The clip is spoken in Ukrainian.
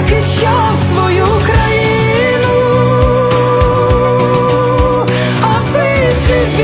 захищав свою країну, а ви чи